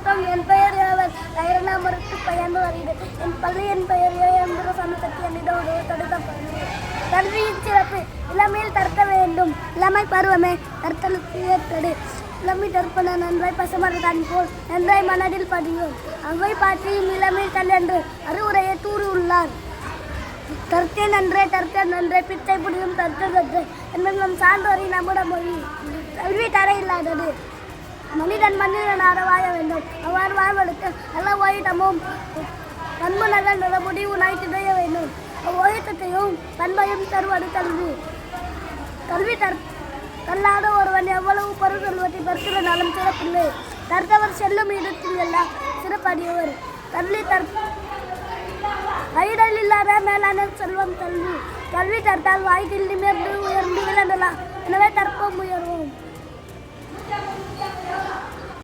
வணக்கம். என் பெயர் யோவன். தைரணா மறுத்து பயந்து வருகிறது என் பள்ளியின் பெயர் ஏஎம்புர சமசக்தி என்னிடம் தடுத்த கல்வியின் சிறப்பு. இளமையில் தற்க வேண்டும். இளமை பருவமே தற்களுக்கு ஏற்றது. இளமை தற்பன நன்றாய் பசுமரதான் போல் நன்றாய் மனதில் பதியும். அவை பாட்டியும் இளமையில் என்று அறிவுரையை கூறியுள்ளார். தர்க்கே நன்றே தர்க்க நன்றே. பித்தை புரியும் தர்க்க கற்று என்பது நம் சான்றோரின் நம்முட மொழி கல்வி தர இல்லாதது. மனிதன் மனிதனாக வாழ வேண்டும். அவ்வாறு வாழ்வதற்கு நல்ல ஓய்தமும் பண்பு நல்ல முடிவு நாய் திடைய வேண்டும். அவ்வோயத்தையும் பண்பையும் தருவது கல்வி. கல்வி தர் கல்லாத ஒருவன் எவ்வளவு பொருள் செல்வத்தை பெருத்தினாலும் சிறப்பில்லை. தர்த்தவர் செல்லும் இடத்தில் எல்லாம் சிறப்படியவர். கல்வி தர் ஐடல் இல்லாத மேலான செல்வம் கல்வி. கல்வி தர்த்தால் வாய்க்கில் நிமிர்ந்து உயர்ந்து விளங்கலாம். எனவே தற்போம் உயர்வோம்.